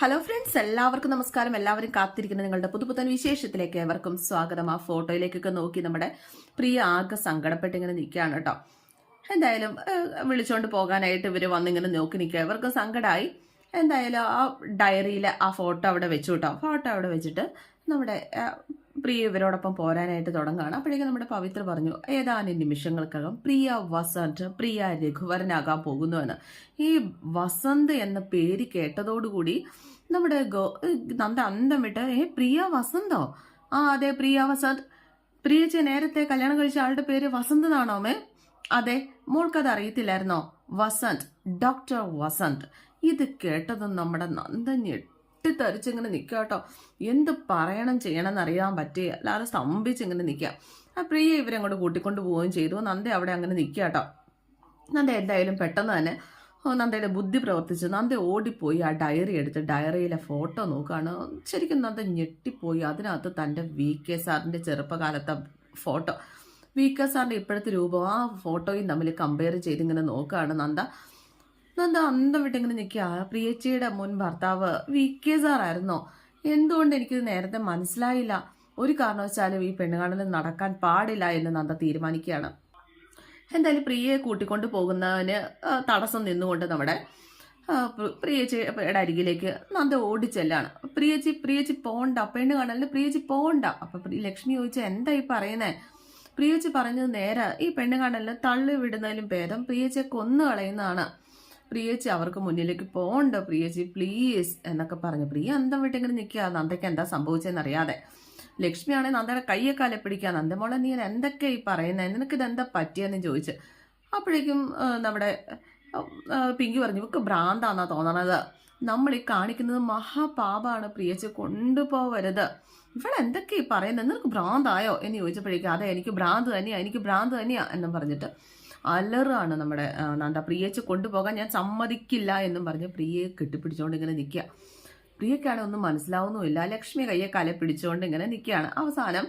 Hello friends എല്ലാവർക്കും നമസ്കാരം. എല്ലാവരും കാത്തിരിക്കുന്ന നിങ്ങളുടെ പുതുപുത്തൻ വിശേഷത്തിലേക്ക് ഏവർക്കും സ്വാഗതം. ആ ഫോട്ടോയിലേക്കൊക്കെ നോക്കി നമ്മുടെ പ്രിയ ആകെ സങ്കടപ്പെട്ട് ഇങ്ങനെ നിൽക്കുകയാണ് കേട്ടോ. എന്തായാലും വിളിച്ചോണ്ട് പോകാനായിട്ട് ഇവർ വന്നിങ്ങനെ നോക്കി നിൽക്കുക. ഇവർക്ക് സങ്കടമായി എന്തായാലും ആ ഡയറിയിലെ ആ ഫോട്ടോ അവിടെ വെച്ചു കേട്ടോ. ഫോട്ടോ അവിടെ വെച്ചിട്ട് നമ്മുടെ പ്രിയ ഇവരോടൊപ്പം പോരാനായിട്ട് തുടങ്ങുകയാണ്. അപ്പോഴേക്കും നമ്മുടെ പവിത്ര പറഞ്ഞു ഏതാനും നിമിഷങ്ങൾക്കകം പ്രിയ വസന്ത് പ്രിയ രഘുവരനാകാൻ പോകുന്നുവെന്ന്. ഈ വസന്ത് എന്ന പേര് കേട്ടതോടുകൂടി നമ്മുടെ ഗോ നന്ദ അന്തം വിട്ട് ഏ പ്രിയ വസന്തോ? ആ അതെ പ്രിയ വസന്ത്. പ്രിയച്ച് നേരത്തെ കല്യാണം കഴിച്ച ആളുടെ പേര് വസന്ത് എന്നാണോ മേ? അതെ മോൾക്കത് അറിയത്തില്ലായിരുന്നോ? വസന്ത് ഡോക്ടർ വസന്ത്. ഇത് കേട്ടതും നമ്മുടെ നന്ദ ഞെട്ടിത്തെറിച്ചിങ്ങനെ നിൽക്കുക കേട്ടോ. എന്ത് പറയണം ചെയ്യണം എന്നറിയാൻ പറ്റുക അല്ലാതെ സ്തംഭിച്ചിങ്ങനെ നിൽക്കുക. ആ പ്രിയ ഇവരങ്ങോട്ട് കൂട്ടിക്കൊണ്ട് പോവുകയും ചെയ്തു. നന്ദ അവിടെ അങ്ങനെ നിൽക്കുക കേട്ടോ. നന്ദ എന്തായാലും പെട്ടെന്ന് തന്നെ നന്ദയുടെ ബുദ്ധി പ്രവർത്തിച്ചു. നന്ദ ഓടിപ്പോയി ആ ഡയറി എടുത്ത് ഡയറിയിലെ ഫോട്ടോ നോക്കുകയാണ്. ശരിക്കും നന്ദ ഞെട്ടിപ്പോയി. അതിനകത്ത് തന്റെ വി കെ സാറിന്റെ ചെറുപ്പകാലത്തെ ഫോട്ടോ. വി കെ സാറിന്റെ ഇപ്പോഴത്തെ രൂപം ആ ഫോട്ടോയും തമ്മിൽ കമ്പയർ ചെയ്തിങ്ങനെ നോക്കുകയാണ് നന്ദ. നന്ദ അന്തം വിട്ടിങ്ങനെ നിൽക്കുക? പ്രിയച്ചിയുടെ മുൻ ഭർത്താവ് വി. കെ. സാറായിരുന്നോ? എന്തുകൊണ്ട് എനിക്കിത് നേരത്തെ മനസ്സിലായില്ല? ഒരു കാരണവശാലും ഈ പെണ്ണുകാണലും നടക്കാൻ പാടില്ല എന്ന് നന്ദ തീരുമാനിക്കുകയാണ്. എന്തായാലും പ്രിയയെ കൂട്ടിക്കൊണ്ട് പോകുന്നതിന് തടസ്സം നിന്നുകൊണ്ട് നമ്മുടെ പ്രിയച്ചിയുടെ അരികിലേക്ക് നന്ദ ഓടിച്ചെല്ലാണ്. പ്രിയച്ചി പ്രിയച്ചി പോണ്ട പെണ്ണ് കാണലിന് പ്രിയച്ചി പോണ്ട. അപ്പൊ ലക്ഷ്മി ചോദിച്ച എന്താ ഈ പറയുന്നേ? പ്രിയച്ചി പറഞ്ഞത് നേരെ ഈ പെണ്ണ് കാണലിന് തള്ളി വിടുന്നതിലും ഭേദം പ്രിയച്ചിയെ കൊന്നു കളയുന്നതാണ് പ്രിയച്ചി അവർക്ക് മുന്നിലേക്ക് പോണ്ട പ്രിയച്ചി പ്ലീസ് എന്നൊക്കെ പറഞ്ഞു. പ്രിയ അന്തം വിട്ടിങ്ങനെ നിൽക്കുക. നന്ദയ്ക്ക് എന്താ സംഭവിച്ചതെന്ന് അറിയാതെ ലക്ഷ്മിയാണെങ്കിൽ നന്ദയുടെ കയ്യെ കാലെ പിടിക്കുക നന്ദമോളെ നീ എന്തൊക്കെ ഈ പറയുന്നത് നിനക്ക് ഇതെന്താ പറ്റിയെന്ന് ചോദിച്ച്. അപ്പോഴേക്കും നമ്മുടെ പിങ്കി പറഞ്ഞു ഇവക്ക് ഭ്രാന്താന്നാ തോന്നണത്. നമ്മൾ ഈ കാണിക്കുന്നത് മഹാപാപാണ് പ്രിയച്ച് കൊണ്ടുപോവരുത്. ഇവിടെ എന്തൊക്കെ ഈ പറയുന്നത് നിനക്ക് ഭ്രാന്തായോ? എന്ന് ചോദിച്ചപ്പോഴേക്കും അതെ എനിക്ക് ഭ്രാന്ത് തന്നെയാ എനിക്ക് ഭ്രാന്ത് തന്നെയാ എന്നും പറഞ്ഞിട്ട് അലറാണ് നമ്മുടെ എന്താ പ്രിയച്ച് കൊണ്ടുപോകാൻ ഞാൻ സമ്മതിക്കില്ല എന്നും പറഞ്ഞ് പ്രിയയെ കെട്ടിപ്പിടിച്ചുകൊണ്ട് ഇങ്ങനെ നിൽക്കുക പ്രിയക്കാണ് ഒന്നും മനസ്സിലാവുന്നുമില്ല. ലക്ഷ്മി കയ്യെ കല പിടിച്ചുകൊണ്ട് ഇങ്ങനെ നിൽക്കുകയാണ് അവസാനം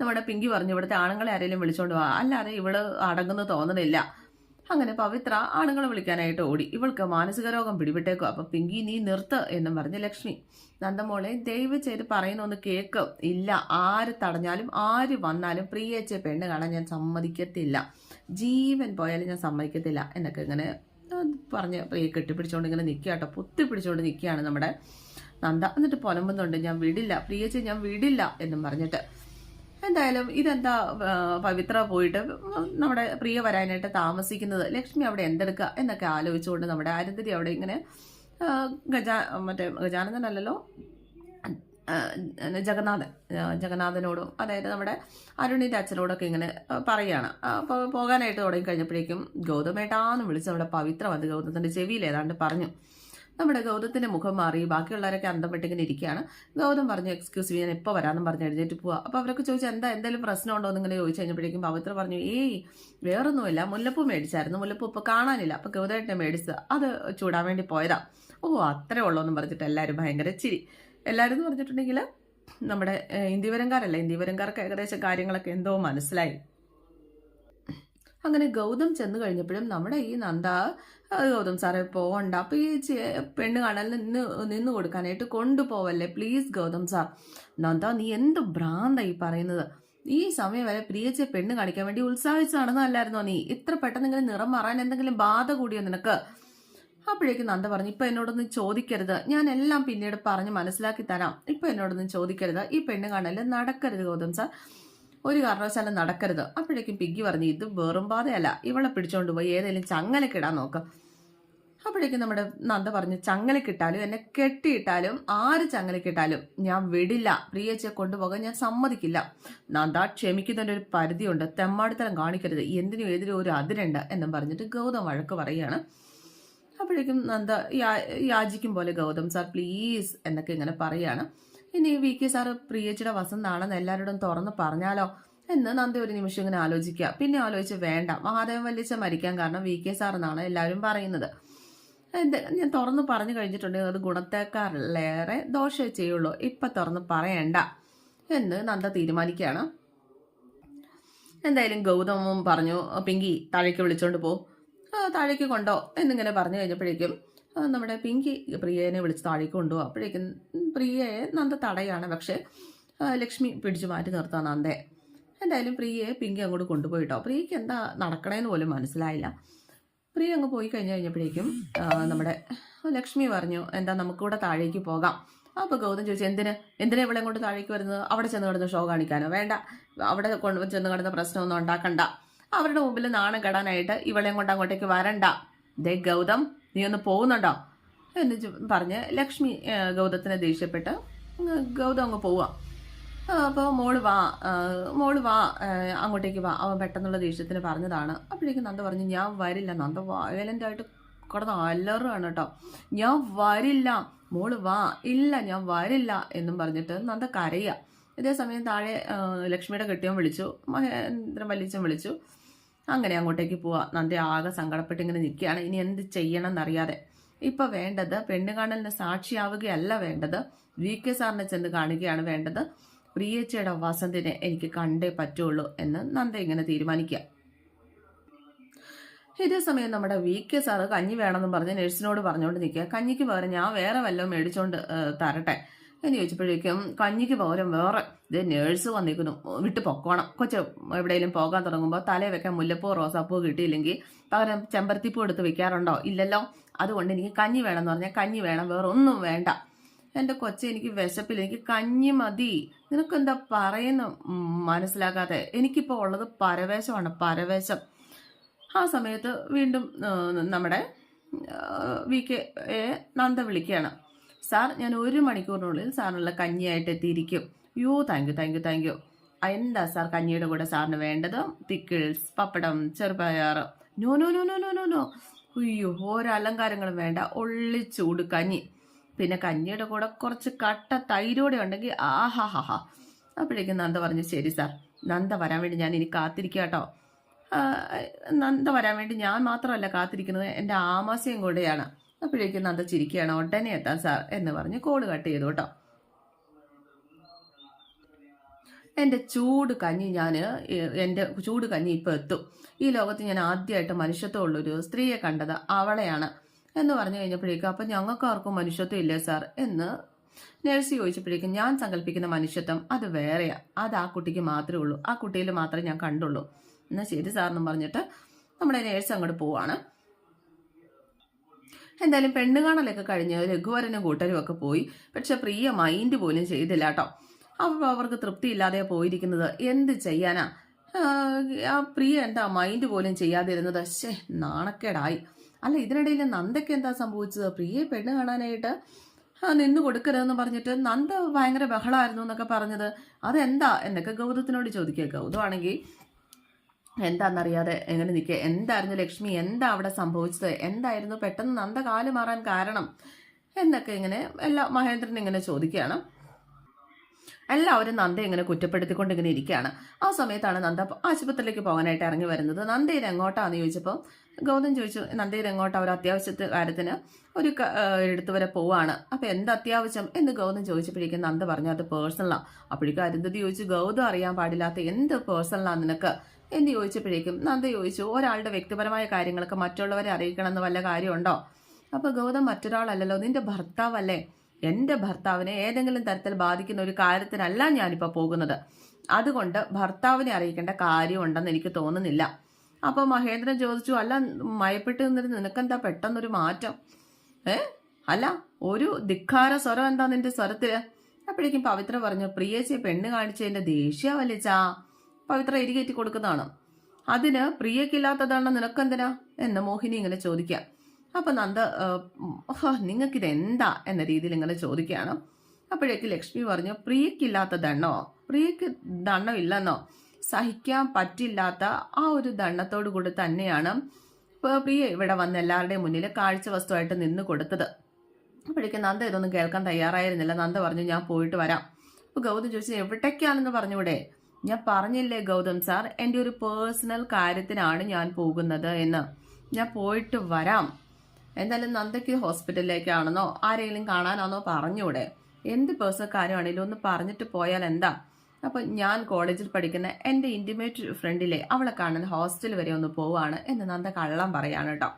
നമ്മുടെ പിങ്കി പറഞ്ഞു ഇവിടുത്തെ ആണുങ്ങളെ ആരെങ്കിലും വിളിച്ചോണ്ട് പോവാ അല്ലാതെ ഇവൾ അടങ്ങുന്നു തോന്നുന്നില്ല അങ്ങനെ പവിത്ര ആണുങ്ങളെ വിളിക്കാനായിട്ട് ഓടി. ഇവൾക്ക് മാനസിക രോഗം പിടിപെട്ടേക്കും. അപ്പം പിങ്കി നീ നിർത്ത് എന്നും പറഞ്ഞ് ലക്ഷ്മി നന്ദമോളെ ദയവ് ചെയ്ത് പറയുന്നൊന്ന് കേക്ക്. ഇല്ല ആര് തടഞ്ഞാലും ആര് വന്നാലും പ്രിയച്ച പെണ്ണ് കാണാൻ ഞാൻ സമ്മതിക്കത്തില്ല. ജീവൻ പോയാലും ഞാൻ സമ്മതിക്കത്തില്ല. എന്നൊക്കെ ഇങ്ങനെ പറഞ്ഞ് പ്രിയ കെട്ടിപ്പിടിച്ചുകൊണ്ട് ഇങ്ങനെ നിൽക്കുക കേട്ടോ. പൊത്തി പിടിച്ചുകൊണ്ട് നിൽക്കുകയാണ് നമ്മുടെ നന്ദ. എന്നിട്ട് പുലമ്പുന്നുണ്ട് ഞാൻ വിടില്ല പ്രിയച്ച ഞാൻ വിടില്ല എന്നും പറഞ്ഞിട്ട് എന്തായാലും ഇതെന്താ പവിത്ര പോയിട്ട് നമ്മുടെ പ്രിയ വരാനായിട്ട് താമസിക്കുന്നത് ലക്ഷ്മി അവിടെ എന്തെടുക്കുക എന്നൊക്കെ ആലോചിച്ചുകൊണ്ട് നമ്മുടെ അരുന്ധതി അവിടെ ഇങ്ങനെ ഗജാ മറ്റേ ഗജാനന്ദനല്ലോ ജഗന്നാഥൻ ജഗന്നാഥനോടും അതായത് നമ്മുടെ അരുണിന്റെ അച്ഛനോടൊക്കെ ഇങ്ങനെ പറയുകയാണ് അപ്പോൾ പോകാനായിട്ട് തുടങ്ങി കഴിഞ്ഞപ്പോഴേക്കും ഗൗതമേട്ടാന്ന് വിളിച്ച് നമ്മുടെ പവിത്ര വന്ന് ഗൗതത്തിന്റെ ചെവിയിൽ ഏതാണ്ട് പറഞ്ഞു. നമ്മുടെ ഗൗതത്തിന്റെ മുഖം മാറി ബാക്കിയുള്ളവരൊക്കെ അന്തം പെട്ടിങ്ങനെ ഇരിക്കുകയാണ്. ഗൗതം പറഞ്ഞു എക്സ്ക്യൂസ് മീ ഞാൻ എപ്പോൾ വരാമെന്ന് പറഞ്ഞ് എഴുന്നേറ്റ് പോവാം. അപ്പോൾ അവരൊക്കെ ചോദിച്ചാൽ എന്താ എന്തെങ്കിലും പ്രശ്നമുണ്ടോ എന്ന് ഇങ്ങനെ ചോദിച്ചു കഴിഞ്ഞപ്പോഴേക്കും പവിത്ര പറഞ്ഞു ഏയ് വേറൊന്നുമില്ല. മുല്ലപ്പൂ മേടിച്ചായിരുന്നു. മുല്ലപ്പൂ ഇപ്പോൾ കാണാനില്ല. അപ്പോൾ ഗൗതമായിട്ടെ മേടിച്ചത് അത് ചൂടാൻ വേണ്ടി പോയതാ. ഓ അത്രേ ഉള്ളൂ എന്ന് പറഞ്ഞിട്ട് എല്ലാവരും ഭയങ്കര ചിരി. എല്ലാവരും എന്ന് പറഞ്ഞിട്ടുണ്ടെങ്കിൽ നമ്മുടെ ഇന്ത്യവരങ്കാരല്ല ഇന്ത്യവരംകാരല്ല ഇന്ത്യവരംകാർക്ക് ഏകദേശം കാര്യങ്ങളൊക്കെ എന്തോ മനസ്സിലായി. അങ്ങനെ ഗൗതം ചെന്ന് കഴിഞ്ഞപ്പോഴും നമ്മുടെ ഈ നന്ദ "ആ, ഗൗതം സാറേ പോവണ്ട. അപ്പൊ ഈ പെണ്ണ് കാണാൻ നിന്ന് നിന്ന് കൊടുക്കാനായിട്ട് കൊണ്ടുപോവല്ലേ? Please Gautham sir. നന്ദ നീ എന്ത് ഭ്രാന്ത ഈ പറയുന്നത്? ഈ സമയം വരെ പ്രിയച്ചെ പെണ്ണ് കാണിക്കാൻ വേണ്ടി ഉത്സാഹിച്ച് നടന്നതല്ലായിരുന്നോ നീ? ഇത്ര പെട്ടെന്ന് ഇങ്ങനെ നിറം മാറാൻ എന്തെങ്കിലും ബാധ കൂടിയോ നിനക്ക്? അപ്പോഴേക്കും നന്ദ പറഞ്ഞു ഇപ്പൊ എന്നോടൊന്നും ചോദിക്കരുത്. ഞാൻ എല്ലാം പിന്നീട് പറഞ്ഞ് മനസ്സിലാക്കി തരാം. ഇപ്പൊ എന്നോടൊന്നും ചോദിക്കരുത്. ഈ പെണ്ണ് കാണൽ നടക്കരുത് ഗൗതം സാർ. ഒരു കാരണവശാലും നടക്കരുത്. അപ്പോഴേക്കും പിഗ്ഗി പറഞ്ഞു ഇത് വെറും പാതയല്ല. ഇവളെ പിടിച്ചോണ്ട് പോയി ഏതെങ്കിലും ചങ്ങലക്കിടാൻ നോക്ക്. അപ്പോഴേക്കും നമ്മുടെ നന്ദ പറഞ്ഞു ചങ്ങലക്കിട്ടാലും എന്നെ കെട്ടിയിട്ടാലും ആര് ചങ്ങലക്കിട്ടാലും ഞാൻ വിടില്ല. പ്രിയച്ചെ കൊണ്ടുപോകാൻ ഞാൻ സമ്മതിക്കില്ല. നന്ദ ക്ഷമിക്കുന്നതിന്റെ ഒരു പരിധിയുണ്ട്. തെമ്മാടിത്തരം കാണിക്കരുത്. എന്തിനും എതിരും ഒരു അതിരുണ്ട് എന്നും പറഞ്ഞിട്ട് ഗൗതം വഴക്ക് പറയുകയാണ്. അപ്പോഴേക്കും നന്ദ യാചിക്കും പോലെ ഗൗതം സാർ പ്ലീസ് എന്നൊക്കെ ഇങ്ങനെ പറയാണ് ഇനി വി കെ സാറ് പ്രിയച്ചിയുടെ വസന്താണെന്ന് എല്ലാവരോടും തുറന്ന് പറഞ്ഞാലോ? എന്ന് നന്ദി ഒരു നിമിഷം ഇങ്ങനെ ആലോചിക്കുക. പിന്നെ ആലോചിച്ച് വേണ്ട. മഹാദേവൻ വല്ലിച്ച മരിക്കാൻ കാരണം വി കെ സാർ എന്നാണ് എല്ലാവരും പറയുന്നത്. ഞാൻ തുറന്ന് പറഞ്ഞു കഴിഞ്ഞിട്ടുണ്ടെങ്കിൽ അത് ഗുണത്തേക്കാളേറെ ദോഷമേ ചെയ്യുള്ളൂ. ഇപ്പം തുറന്ന് പറയണ്ട. എന്ന് നന്ദ തീരുമാനിക്കുകയാണ്. എന്തായാലും ഗൗതമും പറഞ്ഞു പിങ്കി താഴേക്ക് വിളിച്ചോണ്ട് പോ. താഴേക്ക് കൊണ്ടോ. എന്നിങ്ങനെ പറഞ്ഞു കഴിഞ്ഞപ്പോഴേക്കും നമ്മുടെ പിങ്കി പ്രിയനെ വിളിച്ച് താഴേക്ക് കൊണ്ടുപോകും. അപ്പോഴേക്കും പ്രിയയെ നന്ദ തടയാണ്. പക്ഷേ ലക്ഷ്മി പിടിച്ചു മാറ്റി നിർത്താൻ നന്ദയെ എന്തായാലും പ്രിയയെ പിങ്കി അങ്ങോട്ട് കൊണ്ടുപോയിട്ടോ. പ്രിയയ്ക്ക് എന്താ നടക്കണേന്ന് പോലും മനസ്സിലായില്ല. പ്രിയ അങ്ങ് പോയി കഴിഞ്ഞ് കഴിഞ്ഞപ്പോഴേക്കും നമ്മുടെ ലക്ഷ്മി പറഞ്ഞു എന്താ നമുക്കിവിടെ താഴേക്ക് പോകാം. അപ്പോൾ ഗൗതം ചോദിച്ചു എന്തിന്? എന്തിനാ ഇവിടെ കൊണ്ട് താഴേക്ക് വരുന്നത്? അവിടെ ചെന്ന് കിടന്ന് ഷോ കാണിക്കാനോ? വേണ്ട. അവിടെ കൊണ്ട് ചെന്ന് കിടന്ന പ്രശ്നമൊന്നും ഉണ്ടാക്കണ്ട. അവരുടെ മുമ്പിൽ നാണം കെടാനായിട്ട് ഇവളെയും കൊണ്ട് അങ്ങോട്ടേക്ക് വരണ്ട. ദേ ഗൗതം നീ ഒന്ന് പോകുന്നുണ്ടോ? എന്ന് പറഞ്ഞ് ലക്ഷ്മി ഗൗതത്തിനെ ദേഷ്യപ്പെട്ട് ഗൗതം അങ്ങ് പോവാം. അപ്പോൾ മോൾ വാ മോൾ വാ അങ്ങോട്ടേക്ക് വാ. അവൻ പെട്ടെന്നുള്ള ദേഷ്യത്തിന് പറഞ്ഞതാണ്. അപ്പോഴേക്കും നന്ദ പറഞ്ഞു ഞാൻ വരില്ല. നന്ദ വയലന്റായിട്ട് കിടന്ന് അലറുകയാണ് കേട്ടോ. ഞാൻ വരില്ല. മോൾ വാ. ഇല്ല ഞാൻ വരില്ല. എന്നും പറഞ്ഞിട്ട് നന്ദ കരയുക ഇതേ സമയം താഴെ ലക്ഷ്മിയുടെ കെട്ടിയവൻ വിളിച്ചു. മഹേന്ദ്രൻ വല്ലിച്ചൻ വിളിച്ചു. അങ്ങനെ അങ്ങോട്ടേക്ക് പോവാ. നന്ദി ആകെ സങ്കടപ്പെട്ട് ഇങ്ങനെ നിൽക്കുകയാണ്. ഇനി എന്ത് ചെയ്യണം എന്നറിയാതെ ഇപ്പൊ വേണ്ടത് പെണ്ണുകാണലിന് സാക്ഷിയാവുകയല്ല വേണ്ടത്. വി കെ സാറിനെ ചെന്ന് കാണുകയാണ് വേണ്ടത്. പ്രിയച്ചയുടെ വസന്തിനെ എനിക്ക് കണ്ടേ പറ്റുള്ളൂ എന്ന് നന്ദ ഇങ്ങനെ തീരുമാനിക്കുക. ഇതേ സമയം നമ്മുടെ വി കെ സാറ് കഞ്ഞി വേണമെന്ന് പറഞ്ഞ് നഴ്സിനോട് പറഞ്ഞുകൊണ്ട് നിൽക്കുക. കഞ്ഞിക്ക് പകരം ഞാൻ വേറെ വല്ലതും മേടിച്ചോണ്ട് തരട്ടെ. എന്ന് ചോദിച്ചപ്പോഴേക്കും കഞ്ഞിക്ക് പകരം വേറെ ഇത് നേഴ്സ് വന്നിരിക്കുന്നു. വിട്ട് പൊക്കോണം. കൊച്ചു എവിടെയെങ്കിലും പോകാൻ തുടങ്ങുമ്പോൾ തലയിൽ വെക്കാൻ മുല്ലപ്പൂ റോസാപ്പൂ കിട്ടിയില്ലെങ്കിൽ പകരം ചെമ്പരത്തിപ്പൂ എടുത്ത് വെക്കാറുണ്ടോ? ഇല്ലല്ലോ. അതുകൊണ്ട് എനിക്ക് കഞ്ഞി വേണമെന്ന് പറഞ്ഞാൽ കഞ്ഞി വേണം. വേറെ ഒന്നും വേണ്ട. എന്റെ കൊച്ചെ എനിക്ക് വിശപ്പില്ല. എനിക്ക് കഞ്ഞി മതി. നിനക്കെന്താ പറയുന്ന? മനസ്സിലാക്കാതെ. എനിക്കിപ്പോൾ ഉള്ളത് പരവേശമാണ്. പരവേശം. ആ സമയത്ത് വീണ്ടും നമ്മുടെ വി കെ നന്ദ വിളിക്കുകയാണ്. സാർ ഞാൻ ഒരു മണിക്കൂറിനുള്ളിൽ സാറിനുള്ള കഞ്ഞിയായിട്ട് എത്തിയിരിക്കും. Yo thank you thank you thank you. എന്താ സാർ കഞ്ഞിയുടെ കൂടെ സാറിന് വേണ്ടത്? പിക്കിൾസ് പപ്പടം ചെറുപയർ no no no no no no no. അയ്യോ ഓരോ അലങ്കാരങ്ങളും വേണ്ട. ഒള്ളിച്ചൂട് ചൂട് കഞ്ഞി. പിന്നെ കഞ്ഞിയുടെ കൂടെ കുറച്ച് കട്ട തൈരോടെ ഉണ്ടെങ്കിൽ ആഹാ ഹാ ഹാ അപ്പോഴേക്കും നന്ദ പറഞ്ഞു ശരി സാർ നന്ദ വരാൻ വേണ്ടി ഞാൻ ഇനി കാത്തിരിക്കുക കേട്ടോ നന്ദ വരാൻ വേണ്ടി ഞാൻ മാത്രമല്ല കാത്തിരിക്കുന്നത്. എന്റെ ആമാശയം കൂടെയാണ്. അപ്പോഴേക്കും നന്ദ ചിരിക്കുകയാണ്. ഉടനെ എത്താം സാർ എന്ന് പറഞ്ഞ് കോൾ കട്ട് ചെയ്തു കേട്ടോ. എന്റെ ചൂട് കഞ്ഞി ഞാൻ എന്റെ ചൂട് കഞ്ഞി ഇപ്പോൾ എത്തും. ഈ ലോകത്ത് ഞാൻ ആദ്യമായിട്ട് മനുഷ്യത്വമുള്ളൊരു സ്ത്രീയെ കണ്ടത് അവളെയാണ് എന്ന് പറഞ്ഞു കഴിഞ്ഞപ്പോഴേക്കും അപ്പം ഞങ്ങൾക്ക് ആർക്കും മനുഷ്യത്വം ഇല്ലേ സാർ? എന്ന് നഴ്സ് ചോദിച്ചപ്പോഴേക്കും ഞാൻ സങ്കല്പിക്കുന്ന മനുഷ്യത്വം അത് വേറെയാ. അത് ആ കുട്ടിക്ക് മാത്രമേ ഉള്ളൂ. ആ കുട്ടിയിൽ മാത്രമേ ഞാൻ കണ്ടുള്ളൂ. എന്നാൽ ശരി സാർ എന്നും പറഞ്ഞിട്ട് നമ്മുടെ നേഴ്സ് അങ്ങോട്ട് പോവാണ്. എന്തായാലും പെണ്ണ് കാണലൊക്കെ കഴിഞ്ഞ് രഘുവരനും കൂട്ടരും ഒക്കെ പോയി. പക്ഷെ പ്രിയ മൈൻഡ് പോലും ചെയ്തില്ല കേട്ടോ അപ്പോൾ അവർക്ക് തൃപ്തിയില്ലാതെ പോയിരിക്കുന്നത് എന്ത് ചെയ്യാനാ? ആ, പ്രിയ എന്താ മൈൻഡ് പോലും ചെയ്യാതിരുന്നത്? ശേ നാണക്കേടായി. അല്ല ഇതിനിടയിൽ നന്ദയ്ക്ക് എന്താ സംഭവിച്ചത്? പ്രിയെ പെണ്ണ് കാണാനായിട്ട് നിന്ന് കൊടുക്കരുതെന്ന് പറഞ്ഞിട്ട് നന്ദ ഭയങ്കര ബഹളമായിരുന്നു എന്നൊക്കെ പറഞ്ഞത്. അതെന്താ? എന്നൊക്കെ ഗൗതത്തിനോട് ചോദിക്കുക. ഗൗതമാണെങ്കിൽ എന്താണെന്നറിയാതെ എങ്ങനെ നിൽക്കുക? എന്തായിരുന്നു ലക്ഷ്മി? എന്താ അവിടെ സംഭവിച്ചത്? എന്തായിരുന്നു? പെട്ടെന്ന് നന്ദ കാൽ മാറാൻ കാരണം? എന്നൊക്കെ ഇങ്ങനെ എല്ലാ മഹേന്ദ്രൻ ഇങ്ങനെ ചോദിക്കുകയാണ്. എല്ലാവരും നന്ദ ഇങ്ങനെ കുറ്റപ്പെടുത്തിക്കൊണ്ട് ഇങ്ങനെ ഇരിക്കുകയാണ്. ആ സമയത്താണ് നന്ദ ആശുപത്രിയിലേക്ക് പോകാനായിട്ട് ഇറങ്ങി വരുന്നത്. നന്ദയിൽ എങ്ങോട്ടാന്ന് ചോദിച്ചപ്പോൾ ഗൗതം ചോദിച്ചു നന്ദയിൽ എങ്ങോട്ട്? അവർ അത്യാവശ്യത്തെ കാര്യത്തിന് ഒരു എടുത്തു വരെ പോവാണ്. അപ്പം എന്ത് അത്യാവശ്യം? എന്ന് ഗൗതം ചോദിച്ചപ്പോഴേക്കും നന്ദ പറഞ്ഞു അത് പേഴ്സണലാണ് അപ്പോഴേക്കും അരുന്ധതി ചോദിച്ചു ഗൗതം അറിയാൻ പാടില്ലാത്ത എന്ത് പേഴ്സണലാണ് നിനക്ക്? എന്ന് ചോദിച്ചപ്പോഴേക്കും നന്ദ ചോദിച്ചു ഒരാളുടെ വ്യക്തിപരമായ കാര്യങ്ങളൊക്കെ മറ്റുള്ളവരെ അറിയിക്കണമെന്ന് വല്ല കാര്യമുണ്ടോ? അപ്പോൾ ഗൗതം മറ്റൊരാളല്ലല്ലോ നിന്റെ ഭർത്താവല്ലേ? എന്റെ ഭർത്താവിനെ ഏതെങ്കിലും തരത്തിൽ ബാധിക്കുന്ന ഒരു കാര്യത്തിനല്ല ഞാനിപ്പോൾ പോകുന്നത്. അതുകൊണ്ട് ഭർത്താവിനെ അറിയിക്കേണ്ട കാര്യമുണ്ടെന്ന് എനിക്ക് തോന്നുന്നില്ല. അപ്പോൾ മഹേന്ദ്രൻ ചോദിച്ചു അല്ല മയപ്പെട്ട് നിന്നിട്ട് നിനക്കെന്താ പെട്ടെന്നൊരു മാറ്റം? ഏ? അല്ല ഒരു ധിക്കാര സ്വരം എന്താ നിന്റെ സ്വരത്തിൽ? അപ്പോഴേക്കും പവിത്ര പറഞ്ഞു പ്രിയേച്ചി പെണ്ണ് കാണിച്ചതിന്റെ ദേഷ്യ വലിച്ചാ പവിത്ര എരികേറ്റി കൊടുക്കുന്നതാണ്. അതിന് പ്രിയക്കില്ലാത്തതാണ് നിനക്കെന്തിനാ? എന്ന് മോഹിനി ഇങ്ങനെ ചോദിക്കാം അപ്പൊ നന്ദ നിങ്ങൾക്കിത് എന്താ എന്ന രീതിയിൽ ഇങ്ങനെ ചോദിക്കുകയാണ്. അപ്പോഴേക്ക് ലക്ഷ്മി പറഞ്ഞു പ്രിയക്കില്ലാത്ത ദണ്ണോ? പ്രിയക്ക് ദണ്ണം ഇല്ലെന്നോ? സഹിക്കാൻ പറ്റില്ലാത്ത ആ ഒരു ദണ്ണത്തോടു കൂടി തന്നെയാണ് പ്രിയ ഇവിടെ വന്ന് എല്ലാവരുടെയും മുന്നിൽ കാഴ്ച വസ്തുവായിട്ട് നിന്ന് കൊടുത്തത്. അപ്പോഴേക്ക് നന്ദ ഇതൊന്നും കേൾക്കാൻ തയ്യാറായിരുന്നില്ല. നന്ദ പറഞ്ഞു ഞാൻ പോയിട്ട് വരാം. അപ്പൊ ഗൗതം ചോദിച്ചു എവിടേക്കാണെന്ന് പറഞ്ഞൂടെ? ഞാൻ പറഞ്ഞില്ലേ ഗൗതം സാർ എന്റെ ഒരു പേഴ്സണൽ കാര്യത്തിനാണ് ഞാൻ പോകുന്നത് എന്ന്. ഞാൻ പോയിട്ട് വരാം. എന്തായാലും നന്ദയ്ക്ക് ഹോസ്പിറ്റലിലേക്കാണെന്നോ ആരെങ്കിലും കാണാനാണോ പറഞ്ഞൂടെ. എന്ത് പേഴ്സണൽ കാര്യമാണെങ്കിലും ഒന്ന് പറഞ്ഞിട്ട് പോയാൽ എന്താ? അപ്പൊ ഞാൻ കോളേജിൽ പഠിക്കുന്ന എന്റെ ഇന്റിമേറ്റ് ഫ്രണ്ടിലെ അവളെ കാണാൻ ഹോസ്റ്റൽ വരെ ഒന്ന് പോവാണ് എന്ന് നന്ദ കള്ളം പറയാണ് കേട്ടോ.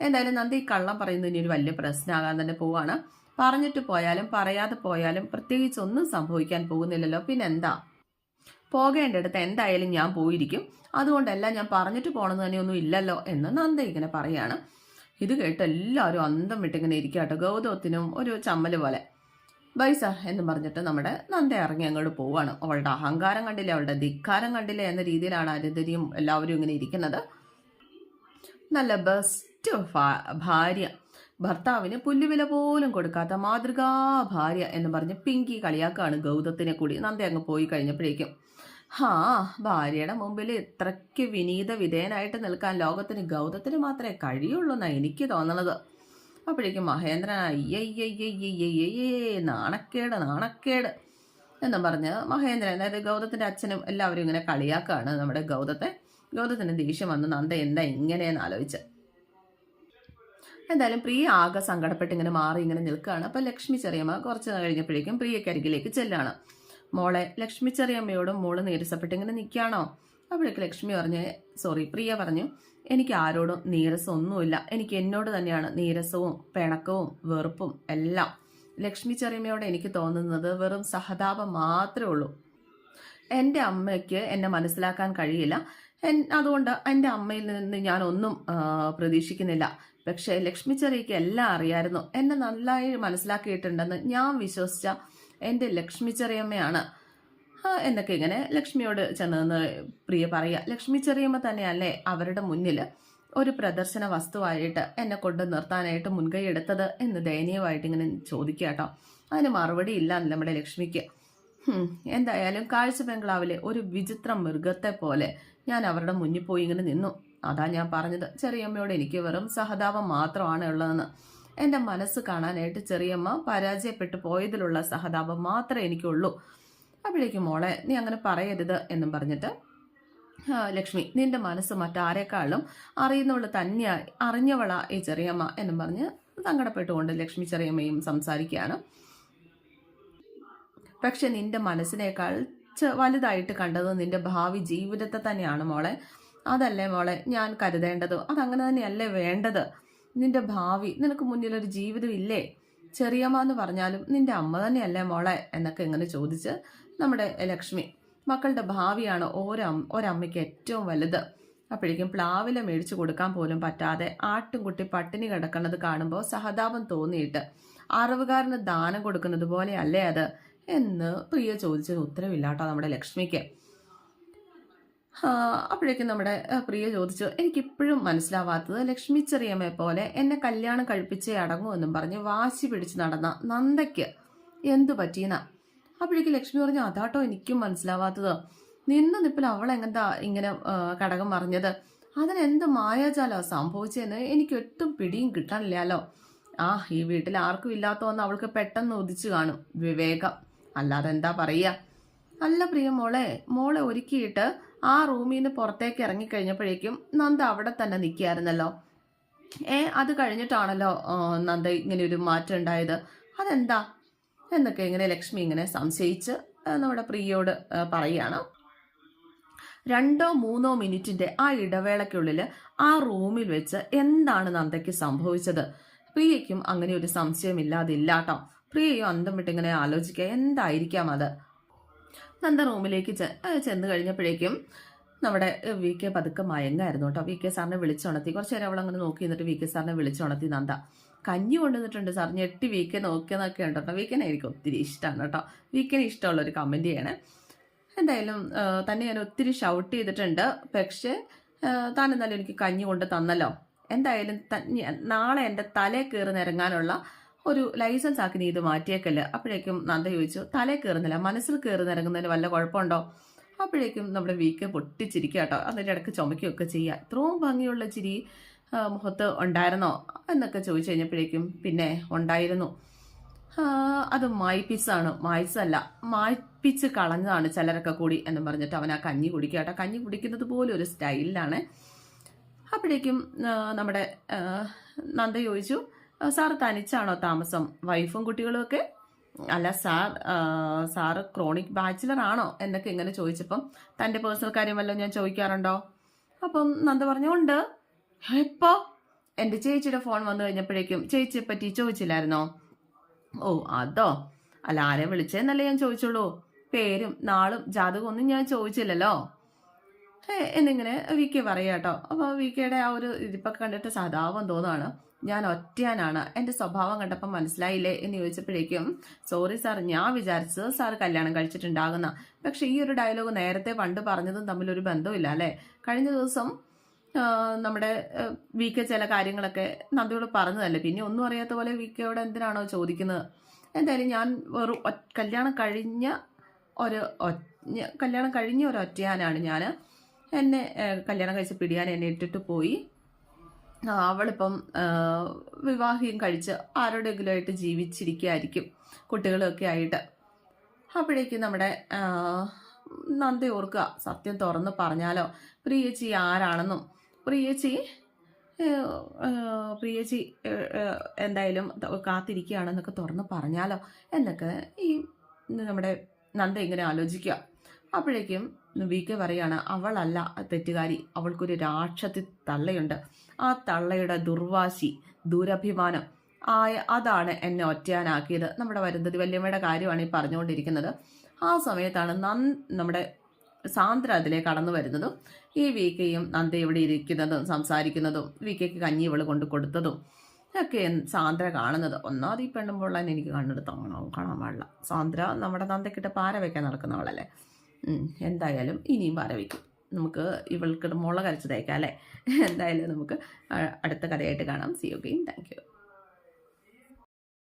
എന്തായാലും നന്ദി ഈ കള്ളം പറയുന്നത് ഇനി ഒരു വലിയ പ്രശ്നമാകാൻ തന്നെ പോവാണ്. പറഞ്ഞിട്ട് പോയാലും പറയാതെ പോയാലും പ്രത്യേകിച്ച് ഒന്നും സംഭവിക്കാൻ പോകുന്നില്ലല്ലോ. പിന്നെന്താ? പോകേണ്ടടുത്ത് എന്തായാലും ഞാൻ പോയിരിക്കും. അതുകൊണ്ടല്ല ഞാൻ പറഞ്ഞിട്ട് പോകണമെന്ന് തന്നെ ഒന്നും ഇല്ലല്ലോ എന്ന് നന്ദ ഇങ്ങനെ പറയാണ്. ഇത് കേട്ട് എല്ലാവരും അന്തം വിട്ടിങ്ങനെ ഇരിക്കാട്ടോ ഗൗതമത്തിനും ഒരു ചമ്മൽ പോലെ. ബൈ സാർ എന്ന് പറഞ്ഞിട്ട് നമ്മുടെ നന്ദ ഇറങ്ങി അങ്ങോട്ട് പോവാണ്. അവളുടെ അഹങ്കാരം കണ്ടില്ല അവളുടെ ധിക്കാരം കണ്ടില്ല എന്ന രീതിയിലാണ് അരുന്ധതിയും എല്ലാവരും ഇങ്ങനെ ഇരിക്കുന്നത്. നല്ല ബെസ്റ്റ് ഭാര്യ. ഭർത്താവിന് പുല്ലുവില പോലും കൊടുക്കാത്ത മാതൃകാ ഭാര്യ എന്ന് പറഞ്ഞ് പിങ്കി കളിയാക്കാണ് ഗൗതത്തിനെ കൂടി. നന്ദി അങ്ങ് പോയി കഴിഞ്ഞപ്പോഴേക്കും ഹാ ഭാര്യയുടെ മുമ്പിൽ ഇത്രയ്ക്ക് വിനീത വിധേയനായിട്ട് നിൽക്കാൻ ലോകത്തിന് ഗൗതത്തിന് മാത്രമേ കഴിയുള്ളൂ എന്നാണ് എനിക്ക് തോന്നണത്. അപ്പോഴേക്കും മഹേന്ദ്രൻ അയ്യയ്യയ്യയ്യയ്യേ നാണക്കേട് നാണക്കേട് എന്നും പറഞ്ഞ് മഹേന്ദ്രൻ അതായത് ഗൗതത്തിന്റെ അച്ഛനും എല്ലാവരും ഇങ്ങനെ കളിയാക്കാണ് നമ്മുടെ ഗൗതത്തെ. ഗൗതത്തിന് ദേഷ്യം വന്ന് നന്ദ എന്താ ഇങ്ങനെയെന്ന് ആലോചിച്ച്? എന്തായാലും പ്രിയ ആകെ സങ്കടപ്പെട്ട് ഇങ്ങനെ മാറി ഇങ്ങനെ നിൽക്കുകയാണ്. അപ്പം ലക്ഷ്മി ചെറിയമ്മ കുറച്ച് കഴിഞ്ഞപ്പോഴേക്കും പ്രിയക്കരികിലേക്ക് ചെല്ലാണ്. മോളെ ലക്ഷ്മി ചെറിയമ്മയോടും മോൾ നീരസപ്പെട്ട് ഇങ്ങനെ നിൽക്കുകയാണോ അപ്പോഴേക്ക് ലക്ഷ്മി പറഞ്ഞ് സോറി പ്രിയ പറഞ്ഞു എനിക്ക് ആരോടും നീരസമൊന്നുമില്ല എനിക്ക് എന്നോട് തന്നെയാണ് നീരസവും പിണക്കവും വെറുപ്പും എല്ലാം. ലക്ഷ്മി ചെറിയമ്മയോട് എനിക്ക് തോന്നുന്നത് വെറും സഹതാപം മാത്രമേ ഉള്ളൂ. എന്റെ അമ്മയ്ക്ക് എന്നെ മനസ്സിലാക്കാൻ കഴിയില്ല. അതുകൊണ്ട് എന്റെ അമ്മയിൽ നിന്ന് ഞാനൊന്നും പ്രതീക്ഷിക്കുന്നില്ല. പക്ഷേ ലക്ഷ്മി ചെറിയക്ക് എല്ലാം അറിയായിരുന്നു. എന്നെ നന്നായി മനസ്സിലാക്കിയിട്ടുണ്ടെന്ന് ഞാൻ വിശ്വസിച്ച എന്റെ ലക്ഷ്മി ചെറിയമ്മയാണ്. എന്നൊക്കെ ഇങ്ങനെ ലക്ഷ്മിയോട് ചെന്നതെന്ന് പ്രിയ പറയുക. ലക്ഷ്മി ചെറിയമ്മ തന്നെയല്ലേ അവരുടെ മുന്നിൽ ഒരു പ്രദർശന വസ്തുവായിട്ട് എന്നെ കൊണ്ട് നിർത്താനായിട്ട് മുൻകൈ എടുത്തത് എന്ന് ദയനീയമായിട്ട് ഇങ്ങനെ ചോദിക്കുക കേട്ടോ. അതിന് മറുപടി ഇല്ല നമ്മുടെ ലക്ഷ്മിക്ക്. എന്തായാലും കാഴ്ച ബംഗ്ലാവിലെ ഒരു വിചിത്ര മൃഗത്തെ പോലെ ഞാൻ അവരുടെ മുന്നിൽ പോയി ഇങ്ങനെ നിന്നു. അതാ ഞാൻ പറഞ്ഞത്. ചെറിയമ്മയോട് എനിക്ക് വെറും സഹതാപം മാത്രമാണ് ഉള്ളതെന്ന്. എന്റെ മനസ്സ് കാണാനായിട്ട് ചെറിയമ്മ പരാജയപ്പെട്ടു പോയതിലുള്ള സഹതാപം മാത്രമേ എനിക്കുള്ളൂ. അപ്പോഴേക്കും മോളെ നീ അങ്ങനെ പറയരുത് എന്നും പറഞ്ഞിട്ട് ലക്ഷ്മി നിന്റെ മനസ്സ് മറ്റാരെക്കാളും അറിയുന്നവൾ തന്നെയാ അറിഞ്ഞവളാ ഈ ചെറിയമ്മ എന്നും പറഞ്ഞ് സങ്കടപ്പെട്ടുകൊണ്ട് ലക്ഷ്മി ചെറിയമ്മയും സംസാരിക്കുകയാണ്. പക്ഷെ നിന്റെ മനസ്സിനേക്കാൾ വലുതായിട്ട് കണ്ടത് നിന്റെ ഭാവി ജീവിതത്തെ തന്നെയാണ് മോളെ. അതല്ലേ മോളെ ഞാൻ കരുതേണ്ടത്. അതങ്ങനെ തന്നെയല്ലേ വേണ്ടത്? നിന്റെ ഭാവി നിനക്ക് മുന്നിലൊരു ജീവിതം ഇല്ലേ? ചെറിയമ്മ എന്ന് പറഞ്ഞാലും നിന്റെ അമ്മ തന്നെയല്ലേ മോളെ? എന്നൊക്കെ ഇങ്ങനെ ചോദിച്ച് നമ്മുടെ ലക്ഷ്മി മക്കളുടെ ഭാവിയാണ് ഓരോ ഒരമ്മയ്ക്ക് ഏറ്റവും വലുത്. അപ്പോഴേക്കും പ്ലാവില മേടിച്ചു കൊടുക്കാൻ പോലും പറ്റാതെ ആട്ടുംകുട്ടി പട്ടിണി കിടക്കുന്നത് കാണുമ്പോൾ സഹതാപം തോന്നിയിട്ട് അറിവുകാരന് ദാനം കൊടുക്കുന്നത് പോലെ അല്ലേ അത്? എന്ന് പ്രിയ ചോദിച്ചത് ഉത്തരവില്ലാട്ടോ നമ്മുടെ ലക്ഷ്മിക്ക്. അപ്പോഴേക്കും നമ്മുടെ പ്രിയ ചോദിച്ചു എനിക്കിപ്പോഴും മനസ്സിലാവാത്തത് ലക്ഷ്മി ചെറിയമ്മയെ പോലെ എന്നെ കല്യാണം കഴിപ്പിച്ചേ അടങ്ങൂ എന്നും പറഞ്ഞ് വാശി പിടിച്ച് നടന്ന നന്ദയ്ക്ക് എന്തു പറ്റീന അപ്പോഴേക്കും ലക്ഷ്മി പറഞ്ഞു അതാട്ടോ എനിക്കും മനസ്സിലാവാത്തത്. നിന്ന് നിപ്പിൽ അവൾ ഇങ്ങനെ കടകം മറിഞ്ഞത്? അതിനെന്ത് മായാജാലോ സംഭവിച്ചതെന്ന് എനിക്ക് ഒട്ടും പിടിയും കിട്ടാനില്ലല്ലോ. ആ ഈ വീട്ടിൽ ആർക്കും ഇല്ലാത്തോന്ന് അവൾക്ക് പെട്ടെന്ന് ഉദിച്ചു കാണും. വിവേകം. അല്ലാതെ എന്താ പറയുക? അല്ല പ്രിയ മോളെ മോളെ ഒരുക്കിയിട്ട് ആ റൂമിൽ നിന്ന് പുറത്തേക്ക് ഇറങ്ങിക്കഴിഞ്ഞപ്പോഴേക്കും നന്ദ അവിടെ തന്നെ നിൽക്കുകയായിരുന്നല്ലോ. ഏ അത് കഴിഞ്ഞിട്ടാണല്ലോ നന്ദ ഇങ്ങനെ ഒരു മാറ്റം ഉണ്ടായത്. അതെന്താ? എന്നൊക്കെ ഇങ്ങനെ ലക്ഷ്മി ഇങ്ങനെ സംശയിച്ച് നമ്മുടെ പ്രിയയോട് പറയുകയാണ്. രണ്ടോ മൂന്നോ മിനിറ്റിന്റെ ആ ഇടവേളയ്ക്കുള്ളിൽ ആ റൂമിൽ വെച്ച് എന്താണ് നന്ദയ്ക്ക് സംഭവിച്ചത്? പ്രിയയ്ക്കും അങ്ങനെ ഒരു സംശയമില്ലാതില്ല കേട്ടോ പ്രിയയും അന്തം വിട്ടിങ്ങനെ ആലോചിക്കുക എന്തായിരിക്കാം അത്? നന്ദ റൂമിലേക്ക് ചെന്ന് കഴിഞ്ഞപ്പോഴേക്കും നമ്മുടെ വി കെ പതുക്കെ മയങ്ങായിരുന്നു കേട്ടോ. വി കെ സാറിനെ വിളിച്ചുണർത്തി. കുറച്ച് നേരം അവൾ അങ്ങനെ നോക്കി നിന്നിട്ട് വി കെ സാറിനെ വിളിച്ചുണർത്തി നന്ദ. കഞ്ഞി കൊണ്ടുവന്നിട്ടുണ്ട് സാർ. ഞെട്ടി വി കെ നോക്കിയെന്നൊക്കെ ഉണ്ട് കേട്ടോ. വി കെനെ എനിക്ക് ഒത്തിരി ഇഷ്ടമാണ് കേട്ടോ. വി ഇഷ്ടമുള്ള ഒരു കമന്റ് ചെയ്യണേ. എന്തായാലും തന്നെ ഞാൻ ഒത്തിരി ഷൗട്ട് ചെയ്തിട്ടുണ്ട്. പക്ഷേ താൻ എന്നാലും എനിക്ക് കഞ്ഞി കൊണ്ട് തന്നല്ലോ. എന്തായാലും നാളെ എന്റെ തലേ കയറി നിരങ്ങാനുള്ള ഒരു ലൈസൻസ് ആക്കി നീ ഇത് മാറ്റിയേക്കല്ല? അപ്പോഴേക്കും നന്ദ ചോദിച്ചു തലേ കയറുന്നില്ല മനസ്സിൽ കയറി നിരങ്ങുന്നതിന് വല്ല കുഴപ്പമുണ്ടോ? അപ്പോഴേക്കും നമ്മുടെ വീക്ക് പൊട്ടിച്ചിരിക്കുക കേട്ടോ. അതിന്റെ ഇടയ്ക്ക് ചുമക്കുകയൊക്കെ ചെയ്യുക. ഇത്രയും ഭംഗിയുള്ള ചിരി മുഖത്ത് ഉണ്ടായിരുന്നോ? എന്നൊക്കെ ചോദിച്ചു കഴിഞ്ഞപ്പോഴേക്കും പിന്നെ ഉണ്ടായിരുന്നു. അത് മായ്പിച്ചാണ് മായ്സല്ല മായ്പിച്ച് കളഞ്ഞതാണ് ചിലരൊക്കെ കൂടി എന്ന് പറഞ്ഞിട്ട് അവൻ ആ കഞ്ഞി കുടിക്കുക കഞ്ഞി കുടിക്കുന്നത് പോലും ഒരു സ്റ്റൈലിലാണ്. അപ്പോഴേക്കും നമ്മുടെ നന്ദ ചോദിച്ചു സാർ തനിച്ചാണോ താമസം? വൈഫും കുട്ടികളും ഒക്കെ? അല്ല സാർ സാറ് ക്രോണിക് ബാച്ചിലർ ആണോ? എന്നൊക്കെ ഇങ്ങനെ ചോദിച്ചപ്പം തന്റെ പേഴ്സണൽ കാര്യം വല്ലതും ഞാൻ ചോദിക്കാറുണ്ടോ? അപ്പം നന്ദ പറഞ്ഞു എപ്പോ എന്റെ ചേച്ചിയുടെ ഫോൺ വന്നു കഴിഞ്ഞപ്പോഴേക്കും ചേച്ചിയെ പറ്റി ചോദിച്ചില്ലായിരുന്നോ? ഓ അതോ? അല്ല ആരെ വിളിച്ചതെന്നല്ലേ ഞാൻ ചോദിച്ചുള്ളൂ. പേരും നാളും ജാതകമൊന്നും ഞാൻ ചോദിച്ചില്ലല്ലോ. എന്നിങ്ങനെ വി കെ പറയുക കേട്ടോ അപ്പോൾ വി കെയുടെ ആ ഒരു ഇതിപ്പൊക്കെ കണ്ടിട്ട് സദാവം തോന്നാണ്. ഞാൻ ഒറ്റയാനാണ്. എന്റെ സ്വഭാവം കണ്ടപ്പോൾ മനസ്സിലായില്ലേ എന്ന് ചോദിച്ചപ്പോഴേക്കും സോറി സാർ ഞാൻ വിചാരിച്ചത് സാർ കല്യാണം കഴിച്ചിട്ടുണ്ടാകുന്ന. പക്ഷെ ഈ ഒരു ഡയലോഗ് നേരത്തെ പണ്ട് പറഞ്ഞതും തമ്മിലൊരു ബന്ധമില്ല അല്ലേ? കഴിഞ്ഞ ദിവസം നമ്മുടെ വി കെ ചില കാര്യങ്ങളൊക്കെ നന്ദിയോട് പറഞ്ഞതല്ലേ? പിന്നെ ഒന്നും അറിയാത്ത പോലെ വി കെയോട് എന്തിനാണോ ചോദിക്കുന്നത്? എന്തായാലും ഞാൻ വെറും കല്യാണം കഴിഞ്ഞ ഒരു കല്യാണം കഴിഞ്ഞ ഒരു ഒറ്റയാനാണ് ഞാൻ എന്നെ കല്യാണം കഴിച്ച് പിടിയാൻ എന്നെ ഇട്ടിട്ട് പോയി. അവളിപ്പം വിവാഹം കഴിച്ച് ആരോടെങ്കിലും ആയിട്ട് ജീവിച്ചിരിക്കുകയായിരിക്കും കുട്ടികളൊക്കെ ആയിട്ട്. അപ്പോഴേക്കും നമ്മുടെ നന്ദി ഓർക്കുക. സത്യം തുറന്ന് പറഞ്ഞാലോ? പ്രിയച്ചി ആരാണെന്നും? പ്രിയച്ചി പ്രിയച്ചി എന്തായാലും കാത്തിരിക്കുകയാണെന്നൊക്കെ തുറന്ന് പറഞ്ഞാലോ? എന്നൊക്കെ ഈ നമ്മുടെ നന്ദ ഇങ്ങനെ ആലോചിക്കുക. അപ്പോഴേക്കും വി കെ പറയാണ് അവളല്ല തെറ്റുകാരി അവൾക്കൊരു രാക്ഷത്തി തള്ളയുണ്ട്. ആ തള്ളയുടെ ദുർവാശി ദുരഭിമാനം ആയ അതാണ് എന്നെ ഒറ്റയാനാക്കിയത്. നമ്മുടെ വരുന്നത് വല്യമ്മയുടെ കാര്യമാണ് ഈ പറഞ്ഞുകൊണ്ടിരിക്കുന്നത്. ആ സമയത്താണ് നൻ നമ്മുടെ സാന്ദ്ര അതിലെ കടന്നു വരുന്നതും ഈ വി കെയും നന്ദ ഇവിടെ ഇരിക്കുന്നതും സംസാരിക്കുന്നതും വി കെക്ക് കഞ്ഞി ഇവൾ കൊണ്ട് കൊടുത്തതും ഒക്കെ സാന്ദ്ര കാണുന്നത്. ഒന്നാമത് ഈ പെണ്ണുമ്പോഴാൻ എനിക്ക് കണ്ണെടുത്ത് കാണാൻ പാടില്ല. സാന്ദ്ര നമ്മുടെ നന്ദക്കിട്ട് പാര വെക്കാൻ നടക്കുന്നവളല്ലേ? എന്തായാലും ഇനിയും വരവിക്കും. നമുക്ക് ഇവൾക്ക് മുള കരച്ച് തേക്കാം അല്ലേ? എന്തായാലും നമുക്ക് അടുത്ത കഥയായിട്ട് കാണാം. See you game thank you